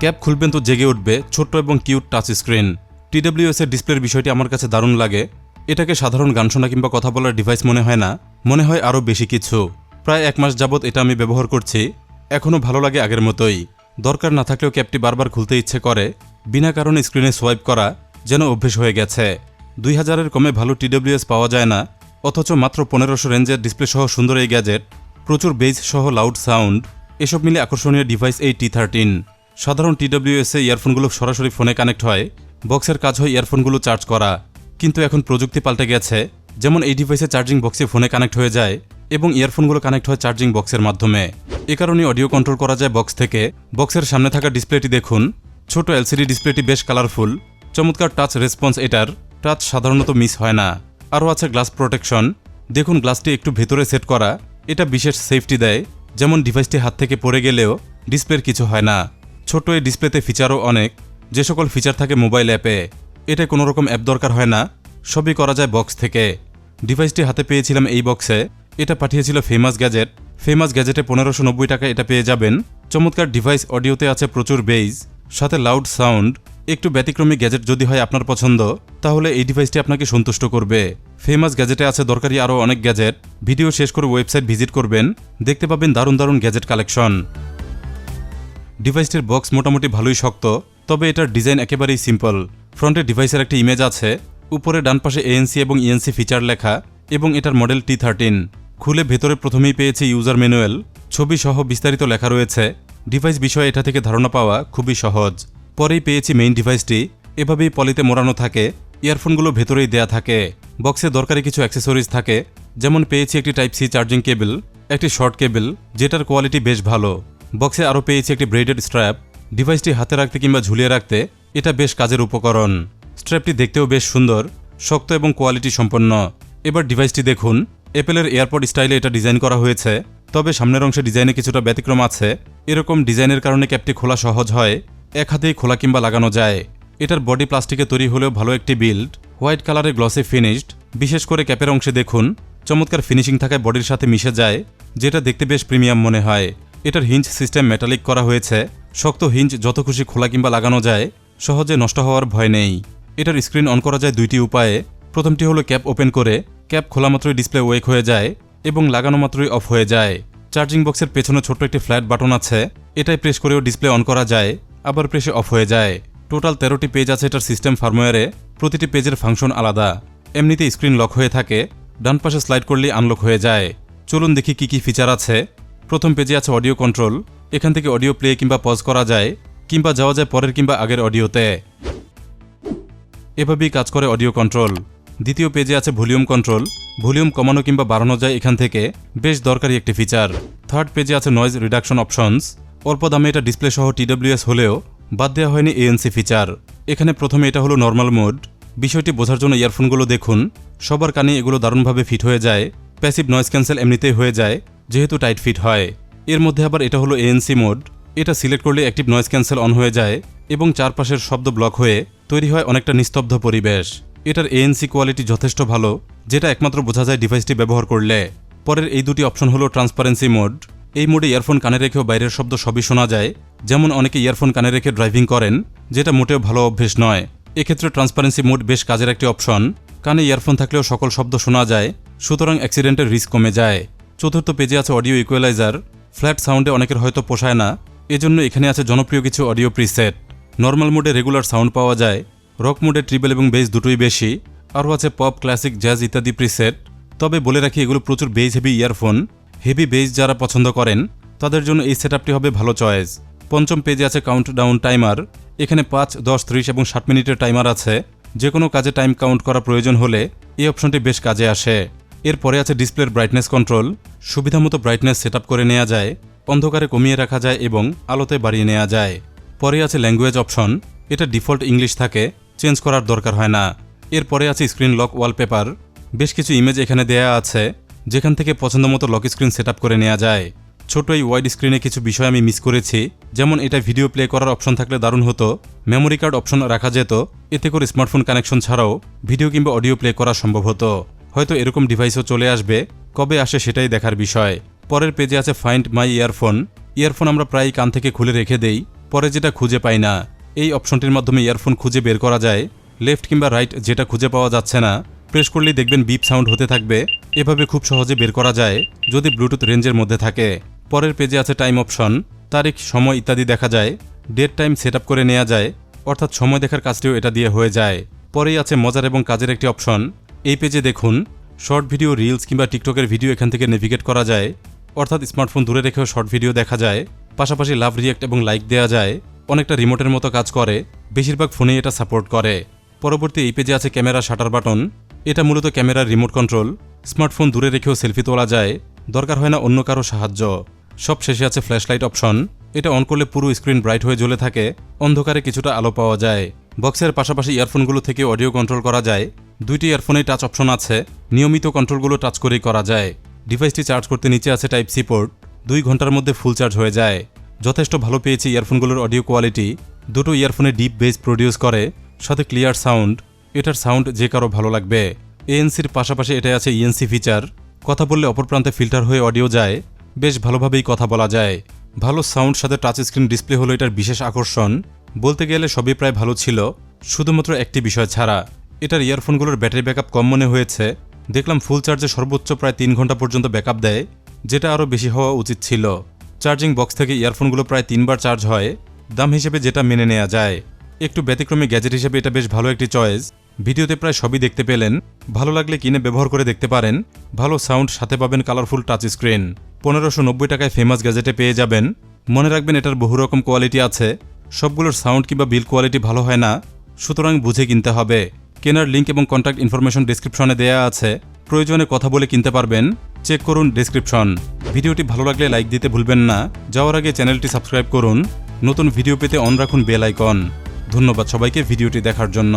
Cap খুলবেন তো জেগে উঠবে, ছোট্ট এবং কিউট টাচ স্ক্রিন। টিডব্লিউএস এর ডিসপ্লের বিষয়টি আমার কাছে দারুণ লাগে। এটাকে সাধারণ গান শোনা কিংবা কথা বলার ডিভাইস মনে হয় না। মনে হয় আরও বেশি কিছু। প্রায় এক মাস যাবৎ এটা আমি ব্যবহার করছি। এখনও ভালো লাগে আগের মতোই। দরকার না থাকলেও ক্যাপটি বারবার খুলতে ইচ্ছে করে। বিনা কারণে স্ক্রিনে সোয়াইপ করা যেন অভ্যেস হয়ে গেছে। দুই হাজারের কমে ভালো টিডব্লিউএস পাওয়া যায় না। অথচ মাত্র পনেরোশো রেঞ্জের ডিসপ্লে সহ সুন্দর এই গ্যাজেট প্রচুর বেজ সহ লাউড সাউন্ড এসব মিলে আকর্ষণীয় ডিভাইস এই টি থার্টিন সাধারণ টিডব্লিউএস ইয়ারফোনগুলো সরাসরি ফোনে কানেক্ট হয়, বক্সের কাজ হয় ইয়ারফোনগুলো চার্জ করা, কিন্তু এখন প্রযুক্তি পাল্টে গেছে, যেমন এই ডিভাইসে চার্জিং বক্সে ফোনে কানেক্ট হয়ে যায় এবং ইয়ারফোনগুলো কানেক্ট হয় চার্জিং বক্সের মাধ্যমে। এ কারণে অডিও কন্ট্রোল করা যায় বক্স থেকে। বক্সের সামনে থাকা ডিসপ্লেটি দেখুন। ছোট এলসিডি ডিসপ্লেটি বেশ কালারফুল চমৎকার টাচ রেসপন্স এটার টাচ সাধারণত মিস হয় না। আরও আছে গ্লাস প্রোটেকশন দেখুন গ্লাসটি একটু ভেতরে সেট করা, এটা বিশেষ সেফটি দেয়, যেমন ডিভাইসটি হাত থেকে পড়ে গেলেও ডিসপ্লের কিছু হয় না। ছোট এই ডিসপ্লেতে ফিচারও অনেক। যে সকল ফিচার থাকে মোবাইল অ্যাপে এটা কোনো রকম অ্যাপ দরকার হয় না। সবই করা যায় বক্স থেকে। ডিভাইসটি হাতে পেয়েছিলাম এই বক্সে এটা পাঠিয়েছিল ফেমাস গ্যাজেট ফেমাস গ্যাজেটে পনেরোশো নব্বই টাকা এটা পেয়ে যাবেন। চমৎকার ডিভাইস অডিওতে আছে প্রচুর বেইজ সাথে লাউড সাউন্ড একটু ব্যতিক্রমী গ্যাজেট যদি হয় আপনার পছন্দ, তাহলে এই ডিভাইসটি আপনাকে সন্তুষ্ট করবে। ফেমাস গ্যাজেটে আছে দরকারি আরও অনেক গ্যাজেট ভিডিও শেষ করে ওয়েবসাইট ভিজিট করবেন। দেখতে পাবেন দারুণ দারুণ গ্যাজেট কালেকশন ডিভাইসটির বক্স মোটামুটি ভালোই শক্ত, তবে এটার ডিজাইন একেবারেই সিম্পল ফ্রন্টে ডিভাইসের একটি ইমেজ আছে, উপরে ডান পাশে এএনসি এবং ইএনসি ফিচার লেখা, এবং এটার মডেল টি থার্টিন খুলে ভেতরে প্রথমেই পেয়েছে ইউজার ম্যানুয়াল ছবি সহ বিস্তারিত লেখা রয়েছে। ডিভাইস বিষয়ে এটা থেকে ধারণা পাওয়া খুবই সহজ। পরেই পেয়েছি মেইন ডিভাইসটি এভাবেই পলিতে মোড়ানো থাকে ইয়ারফোনগুলো ভেতরেই দেয়া থাকে। বক্সে দরকারি কিছু অ্যাক্সেসরিজ থাকে, যেমন পেয়েছি একটি টাইপ সি চার্জিং কেবল একটি শর্ট কেবল যেটার কোয়ালিটি বেশ ভালো। বক্সে আরও পেয়েছি একটি ব্রেডেড স্ট্র্যাপ ডিভাইসটি হাতে রাখতে কিংবা ঝুলিয়ে রাখতে এটা বেশ কাজের উপকরণ। স্ট্র্যাপটি দেখতেও বেশ সুন্দর, শক্ত এবং কোয়ালিটি সম্পন্ন। এবার ডিভাইসটি দেখুন। অ্যাপেলের এয়ারপড স্টাইলে এটা ডিজাইন করা হয়েছে, তবে সামনের অংশে ডিজাইনে কিছুটা ব্যতিক্রম আছে। এরকম ডিজাইনের কারণে ক্যাপটি খোলা সহজ হয়, এক হাতেই খোলা কিংবা লাগানো যায়। এটার বডি প্লাস্টিকে তৈরি হলেও ভালো একটি বিল্ড হোয়াইট কালারের গ্লসে ফিনিশড বিশেষ করে ক্যাপের অংশে দেখুন, চমৎকার ফিনিশিং থাকায় বডির সাথে মিশে যায়, যেটা দেখতে বেশ প্রিমিয়াম মনে হয়। এটার হিঞ্জ সিস্টেম মেটালিক করা হয়েছে। শক্ত হিঞ্জ যত খুশি খোলা কিংবা লাগানো যায়, সহজে নষ্ট হওয়ার ভয় নেই। এটার স্ক্রিন অন করা যায় দুইটি উপায়ে। প্রথমটি হলো ক্যাপ ওপেন করে, ক্যাপ খোলা মাত্রই ডিসপ্লে ওয়েক হয়ে যায় এবং লাগানো মাত্রই অফ হয়ে যায়। চার্জিং বক্সের পেছনে ছোট্ট একটি ফ্ল্যাট বাটন আছে, এটাই প্রেস করেও ডিসপ্লে অন করা যায়, আবার প্রেসে অফ হয়ে যায়। টোটাল তেরোটি পেজ আছে এটার সিস্টেম ফার্মওয়্যারে, প্রতিটি পেজের ফাংশন আলাদা। এমনিতে স্ক্রিন লক হয়ে থাকে, ডান পাশে স্লাইড করলেই আনলক হয়ে যায়। চলুন দেখি কি কি ফিচার আছে। প্রথম পেজে আছে অডিও কন্ট্রোল। এখান থেকে অডিও প্লে কিংবা পজ করা যায়, কিংবা যাওয়া যায় পরের কিংবা আগের অডিওতে। এভাবেই কাজ করে অডিও কন্ট্রোল। দ্বিতীয় পেজে আছে ভলিউম কন্ট্রোল। ভলিউম কমানো কিংবা বাড়ানো যায় এখান থেকে, বেশ দরকারি একটি ফিচার। থার্ড পেজে আছে নয়েজ রিডাকশন অপশনস অল্প দামে এটা ডিসপ্লে সহ টিডব্লিউএস হলেও বাদ দেওয়া হয়নি এএনসি ফিচার এখানে প্রথমে এটা হলো নর্মাল মোড বিষয়টি বোঝার জন্য ইয়ারফোনগুলো দেখুন। সবার কানে এগুলো দারুণভাবে ফিট হয়ে যায়। প্যাসিভ নয়েজ ক্যান্সেল এমনিতেই হয়ে যায়। যেহেতু টাইট ফিট হয়, এর মধ্যে আবার এটা হলো এএনসি মোড এটা সিলেক্ট করলে অ্যাক্টিভ নয়েজ ক্যান্সেল অন হয়ে যায় এবং চারপাশের শব্দ ব্লক হয়ে তৈরি হয় অনেকটা নিস্তব্ধ পরিবেশ। এটার এএনসি কোয়ালিটি যথেষ্ট ভালো, যেটা একমাত্র বোঝা যায় ডিভাইসটি ব্যবহার করলে। পরের এই দুটি অপশন হলো ট্রান্সপারেন্সি মোড এই মোডে ইয়ারফোন কানে রেখেও বাইরের শব্দ সবই শোনা যায়, যেমন অনেকে ইয়ারফোন কানে রেখে ড্রাইভিং করেন, যেটা মোটেও ভালো অভ্যেস নয়। এক্ষেত্রে ট্রান্সপারেন্সি মোড বেশ কাজের একটি অপশন কানে ইয়ারফোন থাকলেও সকল শব্দ শোনা যায়, সুতরাং অ্যাক্সিডেন্টের রিস্ক কমে যায়। চতুর্থ পেজে আছে অডিও ইকুয়ালাইজার ফ্ল্যাট সাউন্ডে অনেকের হয়তো পোষায় না। এজন্য এখানে আছে জনপ্রিয় কিছু অডিও প্রিসেট নর্মাল মোডে রেগুলার সাউন্ড পাওয়া যায়। রক মোডে ট্রিবল এবং বেস দুটোই বেশি। আরও আছে পপ ক্লাসিক জ্যাজ ইত্যাদি প্রিসেট তবে বলে রাখি, এগুলো প্রচুর bass heavy earphone heavy bass যারা পছন্দ করেন, তাদের জন্য এই সেটআপটি হবে ভালো চয়েস পঞ্চম পেজে আছে কাউন্ট ডাউন টাইমার এখানে পাঁচ, দশ, ত্রিশ এবং ষাট মিনিটের টাইমার আছে। যে কোনো কাজে টাইম কাউন্ট করা প্রয়োজন হলে এই অপশনটি বেশ কাজে আসে। এরপরে আছে ডিসপ্লের ব্রাইটনেস কন্ট্রোল সুবিধামতো ব্রাইটনেস সেট করে নেওয়া যায়, অন্ধকারে কমিয়ে রাখা যায় এবং আলোতে বাড়িয়ে নেওয়া যায়। পরে আছে ল্যাঙ্গুয়েজ অপশন এটা ডিফল্ট ইংলিশ থাকে চেঞ্জ করার দরকার হয় না। এরপরে আছে স্ক্রিন লক ওয়ালপেপার বেশ কিছু ইমেজ এখানে দেয়া আছে, যেখান থেকে পছন্দ মতো লক স্ক্রিন সেট করে নেওয়া যায়। ছোট এই ওয়াইড স্ক্রিনে কিছু বিষয় আমি মিস করেছি, যেমন এটা ভিডিও প্লে করার অপশন থাকলে দারুণ হতো মেমোরি কার্ড অপশন রাখা যেত, এতে করে স্মার্টফোন কানেকশন ছাড়াও ভিডিও কিংবা অডিও প্লে করা সম্ভব হতো। হয়তো এরকম ডিভাইসও চলে আসবে। কবে আসে সেটাই দেখার বিষয়। পরের পেজে আছে ফাইন্ড মাই ইয়ারফোন ইয়ারফোন আমরা প্রায় কান থেকে খুলে রেখে দেই। পরে যেটা খুঁজে পাই না। এই অপশনটির মাধ্যমে ইয়ারফোন খুঁজে বের করা যায়। লেফট কিংবা রাইট যেটা খুঁজে পাওয়া যাচ্ছে না। প্রেস করলেই দেখবেন বিপ সাউন্ড হতে থাকবে। এভাবে খুব সহজে বের করা যায়, যদি ব্লুটুথ রেঞ্জের মধ্যে থাকে। পরের পেজে আছে টাইম অপশন তারিখ, সময় ইত্যাদি দেখা যায়। ডেট টাইম সেট করে নেওয়া যায়। অর্থাৎ সময় দেখার কাজটিও এটা দিয়ে হয়ে যায়। পরেই আছে মজার এবং কাজের একটি অপশন এই পেজে দেখুন, শর্ট ভিডিও রিলস কিংবা টিকটকের ভিডিও এখান থেকে নেভিগেট করা যায়। অর্থাৎ স্মার্টফোন দূরে রেখেও শর্ট ভিডিও দেখা যায়। পাশাপাশি লাভ রিয়েক্ট এবং লাইক দেওয়া যায়। অনেকটা রিমোটের মতো কাজ করে। বেশিরভাগ ফোনেই এটা সাপোর্ট করে। পরবর্তী এই পেজে আছে ক্যামেরা শাটার বাটন এটা মূলত ক্যামেরার রিমোট কন্ট্রোল স্মার্টফোন দূরে রেখেও সেলফি তোলা যায়। দরকার হয় না অন্য কারও সাহায্য। সব শেষে আছে ফ্ল্যাশলাইট অপশন এটা অন করলে পুরো স্ক্রিন ব্রাইট হয়ে জ্বলে থাকে। অন্ধকারে কিছুটা আলো পাওয়া যায়। বক্সের পাশাপাশি ইয়ারফোনগুলো থেকে অডিও কন্ট্রোল করা যায়। দুইটি ইয়ারফোনে টাচ অপশন আছে। নিয়মিত কন্ট্রোলগুলো টাচ করেই করা যায়। ডিভাইসটি চার্জ করতে নিচে আছে টাইপ সি পোর্ট দুই ঘণ্টার মধ্যে ফুল চার্জ হয়ে যায়। যথেষ্ট ভালো পেয়েছি ইয়ারফোনগুলোর অডিও কোয়ালিটি দুটো ইয়ারফোনে ডিপ বেস প্রডিউস করে, সাথে ক্লিয়ার সাউন্ড এটার সাউন্ড যে কারও ভালো লাগবে। এএনসির পাশাপাশি এটাই আছে ইএনসি ফিচার কথা বললে অপর প্রান্তে ফিল্টার হয়ে অডিও যায়। বেশ ভালোভাবেই কথা বলা যায়। ভালো সাউন্ড সাথে টাচ স্ক্রিন ডিসপ্লে হলো এটার বিশেষ আকর্ষণ। বলতে গেলে সবই প্রায় ভালো ছিল। শুধুমাত্র একটি বিষয় ছাড়া। এটার ইয়ারফোনগুলোর ব্যাটারি ব্যাকআপ কম মনে হয়েছে। দেখলাম ফুল চার্জে সর্বোচ্চ প্রায় তিন ঘণ্টা পর্যন্ত ব্যাকআপ দেয়, যেটা আরও বেশি হওয়া উচিত ছিল। চার্জিং বক্স থেকে ইয়ারফোনগুলো প্রায় তিনবার চার্জ হয়, দাম হিসেবে যেটা মেনে নেওয়া যায়। একটু ব্যতিক্রমী গ্যাজেট হিসেবে এটা বেশ ভালো একটি চয়েস। ভিডিওতে প্রায় সবই দেখতে পেলেন। ভালো লাগলে কিনে ব্যবহার করে দেখতে পারেন। ভালো সাউন্ড সাথে পাবেন কালারফুল টাচ স্ক্রিন। পনেরোশো নব্বই টাকায় ফেমাস গ্যাজেটে পেয়ে যাবেন। মনে রাখবেন এটার বহু রকম কোয়ালিটি আছে। সবগুলোর সাউন্ড কিংবা বিল কোয়ালিটি ভালো হয় না, সুতরাং বুঝে কিনতে হবে। কেনার লিঙ্ক এবং কন্ট্যাক্ট ইনফরমেশন ডিসক্রিপশনে দেয়া আছে। প্রয়োজনে কথা বলে কিনতে পারবেন। চেক করুন ডিসক্রিপশন ভিডিওটি ভালো লাগলে লাইক দিতে ভুলবেন না। যাওয়ার আগে চ্যানেলটি সাবস্ক্রাইব করুন। নতুন ভিডিও পেতে অন রাখুন বেল আইকন ধন্যবাদ সবাইকে ভিডিওটি দেখার জন্য।